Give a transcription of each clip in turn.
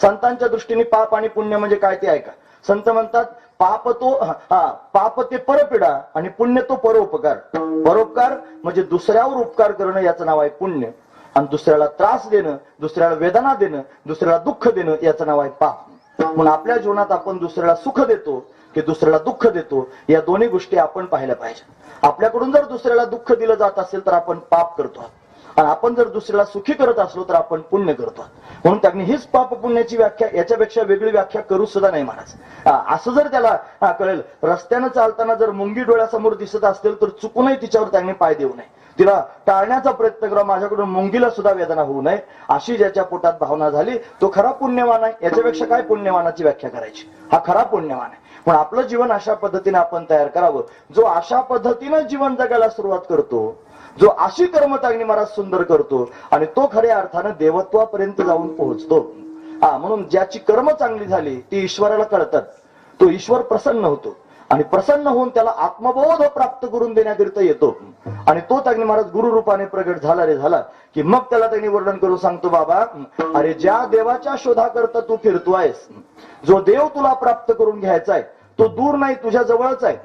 संतांच्या दृष्टीने पाप आणि पुण्य म्हणजे काय ते ऐका. संत म्हणतात पाप तो हा पाप ते परपिडा आणि पुण्य तो परोपकार. परोपकार म्हणजे दुसऱ्यावर उपकार करणं याचं नाव आहे पुण्य. आणि दुसऱ्याला त्रास देणं दुसऱ्याला वेदना देणं दुसऱ्याला दुःख देणं याचं नाव आहे पाप. म्हणून आपल्या जीवनात आपण दुसऱ्याला सुख देतो की दुसऱ्याला दुःख देतो या दोन्ही गोष्टी आपण पाहिल्या पाहिजे आपल्याकडून जर दुसऱ्याला दुःख दिलं जात असेल तर आपण पाप करतो आहोत. आणि आपण जर दुसऱ्याला सुखी करत असलो तर आपण पुण्य करतो. म्हणून त्यांनी हीच पाप पुण्याची व्याख्या याच्यापेक्षा वेगळी व्याख्या करू सुद्धा नाही महाराज. असं जर त्याला हा, कळेल रस्त्यानं चालताना जर मुंगी डोळ्यासमोर दिसत असतील तर चुकूनही तिच्यावर त्यांनी पाय देऊ नये. तिला टाळण्याचा प्रयत्न करा माझ्याकडून मुंगीला सुद्धा वेदना होऊ नये अशी ज्याच्या पोटात भावना झाली तो खरा पुण्यवान आहे. याच्यापेक्षा काय पुण्यवानाची व्याख्या करायची? हा खरा पुण्यवान आहे. पण आपलं जीवन अशा पद्धतीने आपण तयार करावं. जो अशा पद्धतीनं जीवन जगायला सुरुवात करतो जो अशी कर्मताग्नी महाराज सुंदर करतो आणि तो खऱ्या अर्थानं देवत्वापर्यंत जाऊन पोहोचतो. हा म्हणून ज्याची कर्म चांगली झाली ती ईश्वराला कळतात. तो ईश्वर प्रसन्न होतो. आणि प्रसन्न होऊन त्याला आत्मबोध प्राप्त करून देण्याकरिता येतो. आणि तो त्यांनी महाराज गुरु रूपाने प्रगट झाला रे झाला की मग त्याला त्यांनी वर्णन करून सांगतो बाबा अरे ज्या देवाच्या शोधाकरता तू फिरतो आहेस जो देव तुला प्राप्त करून घ्यायचा आहे तो दूर नाही तुझ्या जवळच आहे.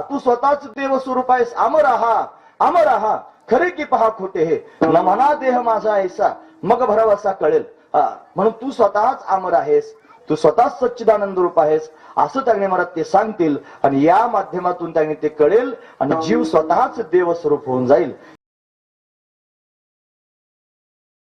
तू स्वतःच देव स्वरूप आहेस. अमर आहा अमर आहा. खरे की पहा खोटे हे. न म्हणा देह माझा ऐसा. मग भरावासा कळेल. म्हणून तू स्वतःच अमर आहेस. तू स्वतः सच्चिदानंद रूप आहेस असं त्यांनी मला ते सांगतील आणि या माध्यमातून त्यांनी ते कळेल आणि जीव स्वतःच देव स्वरूप होऊन जाईल.